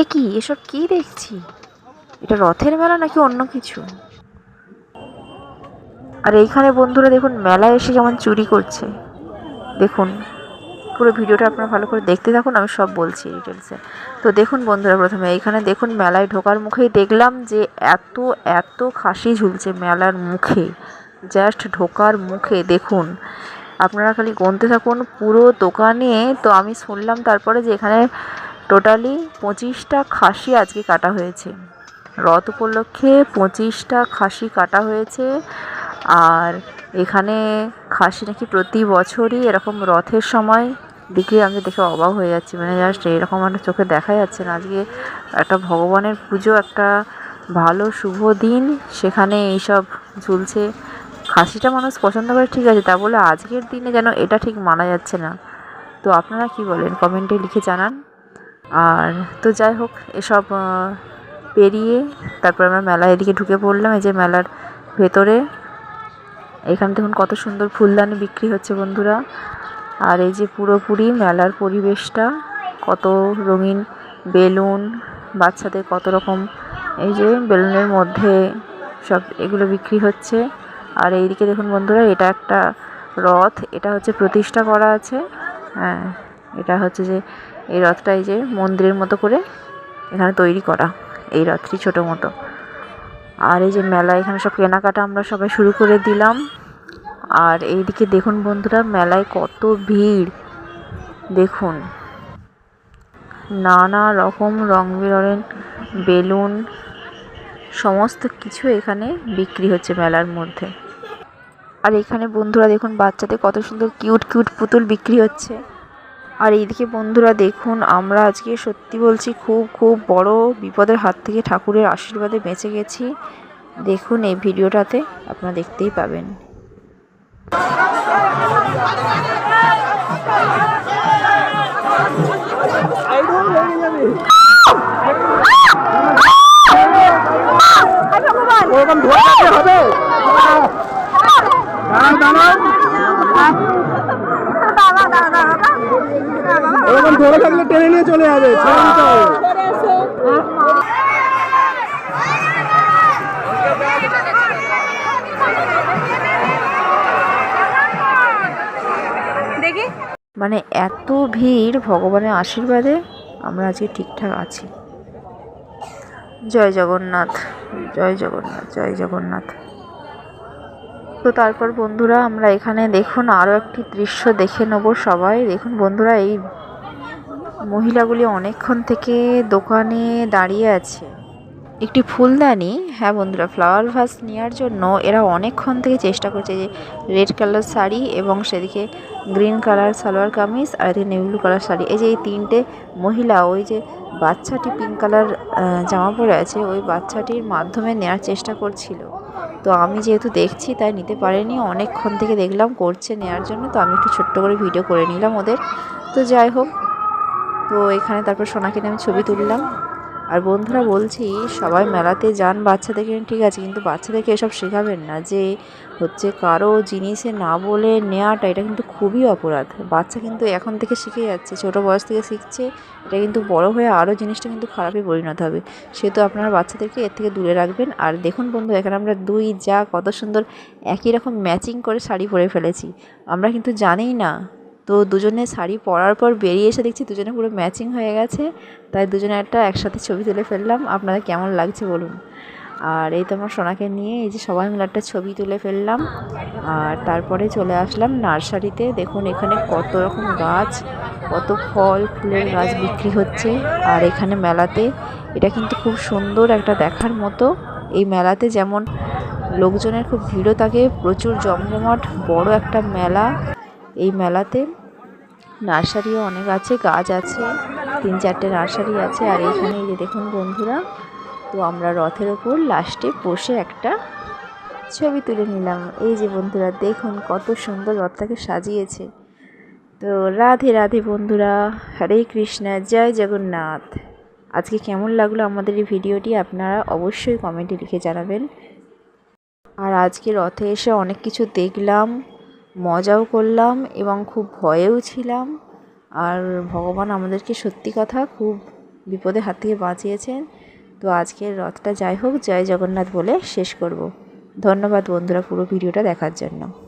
এ কি? এসব কি দেখছি? এটা রথের মেলা নাকি অন্য কিছু? আর এইখানে বন্ধুরা দেখুন মেলায় এসে যেমন চুরি করছে। দেখুন, পুরো ভিডিওটা আপনারা ভালো করে দেখতে থাকুন, আমি সব বলছি ডিটেলসে তো দেখুন বন্ধুরা প্রথমে, এইখানে দেখুন মেলায় ঢোকার মুখেই দেখলাম যে এত এত খাসি ঝুলছে মেলার মুখে। জাস্ট ঢোকার মুখে, দেখুন। আপনারা খালি গুনতে থাকুন, পুরো দোকানে, তো আমি শুনলাম তারপরে যে এখানে টোটালি পঁচিশটা খাসি আজকে কাটা হয়েছে। রথ উপলক্ষে পঁচিশটা খাসি কাটা হয়েছে। আর এখানে খাসি নাকি প্রতি বছরই এরকম রথের সময় বিক্রি আমি দেখে অবাক হয়ে যাচ্ছি। মানে জাস্ট এরকম একটা চোখে দেখা যাচ্ছে না। আজকে একটা ভগবানের পুজো, একটা ভালো, শুভ দিন। সেখানে এইসব ঝুলছে। খাসিটা মানুষ পছন্দ করে, ঠিক আছে। তা বলে আজকের দিনে যেন এটা ঠিক মানা যাচ্ছে না। তো আপনারা কি বলেন? কমেন্টে লিখে জানান। আর তো যাই হোক, এসব পেরিয়ে তারপর আমরা মেলা এদিকে ঢুকে পড়লাম, এই যে মেলার ভেতরে। এখানে দেখুন কত সুন্দর ফুলদানি বিক্রি হচ্ছে বন্ধুরা। আর এই যে পুরোপুরি মেলার পরিবেশটা, কত রঙিন বেলুন, বাচ্চাদের কত রকম, এই যে বেলুনের মধ্যে সব এগুলো বিক্রি হচ্ছে। আর এইদিকে দেখুন বন্ধুরা, এটা একটা রথ, এটা হচ্ছে প্রতিষ্ঠা করা আছে। হ্যাঁ এটা হচ্ছে যে এই রথটা এই যে মন্দিরের মতো করে এখানে তৈরি করা, এই রথটি ছোটো মতো আর এই যে মেলা, এখানে সব কেনাকাটা আমরা সবাই শুরু করে দিলাম। আর এইদিকে দেখুন বন্ধুরা, মেলায় কত ভিড়। দেখুন, নানা রকম রং বেরঙের বেলুন, সমস্ত কিছু এখানে বিক্রি হচ্ছে মেলার মধ্যে। আর এখানে বন্ধুরা দেখুন, বাচ্চাদের কত সুন্দর কিউট কিউট পুতুল বিক্রি হচ্ছে। আর এইদিকে বন্ধুরা দেখুন, আমরা আজকে সত্যি বলছি খুব খুব বড় বিপদের হাত থেকে ঠাকুরের আশীর্বাদে বেঁচে গেছি। দেখুন এই ভিডিওটাতে আপনারা দেখতেই পাবেন। ওরকম ধরে থাকলে টেনে নিয়ে চলে যাবে মানে এত ভিড় ভগবানের আশীর্বাদে আমরা আজকে ঠিকঠাক আছি। জয় জগন্নাথ জয় জগন্নাথ জয় জগন্নাথ। তো তারপর বন্ধুরা, আমরা এখানে দেখুন আরও একটি দৃশ্য দেখে নেব সবাই। দেখুন বন্ধুরা, এই মহিলাগুলি অনেকক্ষণ থেকে দোকানে দাঁড়িয়ে আছে। একটি ফুলদানি হ্যাঁ বন্ধুরা ফ্লাওয়ার ভাস নেওয়ার জন্য এরা অনেকক্ষণ থেকে চেষ্টা করছে যে রেড কালার শাড়ি এবং সেদিকে গ্রিন কালার সালোয়ার কামিজ আর এদিকে নেভি ব্লু কালার শাড়ি। এই যে এই তিনটে মহিলা, ওই যে বাচ্চাটি পিঙ্ক কালার জামা পরে আছে, ওই বাচ্চাটির মাধ্যমে নেওয়ার চেষ্টা করছিল। তো আমি যেহেতু দেখছি তাই নিতে পারিনি, অনেকক্ষণ থেকে দেখলাম করছে নেওয়ার জন্য, তো আমি একটু ছোট্ট করে ভিডিও করে নিলাম ওদের। তো যাই হোক তো এখানে তারপর সোনাকে আমি ছবি তুললাম। আর বন্ধুরা বলছি, সবাই মেলাতে যান, বাচ্চাদেরকে ঠিক আছে, কিন্তু বাচ্চাদেরকে এসব শেখাবেন না যে হচ্ছে কারও জিনিসে না বলে নেওয়াটা এটা কিন্তু খুবই অপরাধ। বাচ্চা কিন্তু এখন থেকে শিখে যাচ্ছে, ছোটো বয়স থেকে শিখছে, এটা কিন্তু বড় হয়ে আরও জিনিসটা কিন্তু খারাপে পরিণত হবে। সেহেতু আপনার বাচ্চাদেরকে এর থেকে দূরে রাখবেন। আর দেখুন বন্ধু, এখানে আমরা দুই যা কত সুন্দর একই রকম ম্যাচিং করে শাড়ি পরে ফেলেছি। আমরা কিন্তু জানিই না তো দুজনে শাড়ি পরার পর বেরিয়ে এসে দেখছি দুজনে পুরো ম্যাচিং হয়ে গেছে। তাই দুজনে একটা একসাথে ছবি তুলে ফেললাম। আপনাদের কেমন লাগছে বলুন। আর এই তো আমার সোনাকে নিয়ে এই যে সবাই মিলে একটা ছবি তুলে ফেললাম। আর তারপরে চলে আসলাম নার্সারিতে। দেখুন এখানে কত রকম গাছ, কত ফল, ফুলের গাছ বিক্রি হচ্ছে। আর এখানে মেলাতে, এটা কিন্তু খুব সুন্দর একটা দেখার মতো। এই মেলাতে যেমন লোকজনের খুব ভিড়ও থাকে, প্রচুর জমজমাট, বড় একটা মেলা। এই মেলাতে নার্সারিও অনেক আছে, গাছ আছে, তিন চারটে নার্সারি আছে। আর এখানে এই যে দেখুন বন্ধুরা, তো আমরা রথের ওপর লাস্টে বসে একটা ছবি তুলে নিলাম। এই যে বন্ধুরা, দেখুন কত সুন্দর রথটাকে সাজিয়েছে। তো রাধে রাধে বন্ধুরা, হরে কৃষ্ণা, জয় জগন্নাথ। আজকে কেমন লাগল আমাদের এই ভিডিওটি, আপনারা অবশ্যই কমেন্টে লিখে জানাবেন। আর আজকে রথে এসে অনেক কিছু দেখলাম। মজাও করলাম এবং খুব ভয়েও ছিলাম। আর ভগবান আমাদেরকে সত্যি কথা খুব বিপদে হাত থেকে বাঁচিয়েছেন। তো আজকের রথটা যাই হোক, জয় জগন্নাথ বলে শেষ করব। ধন্যবাদ বন্ধুরা পুরো ভিডিওটা দেখার জন্য।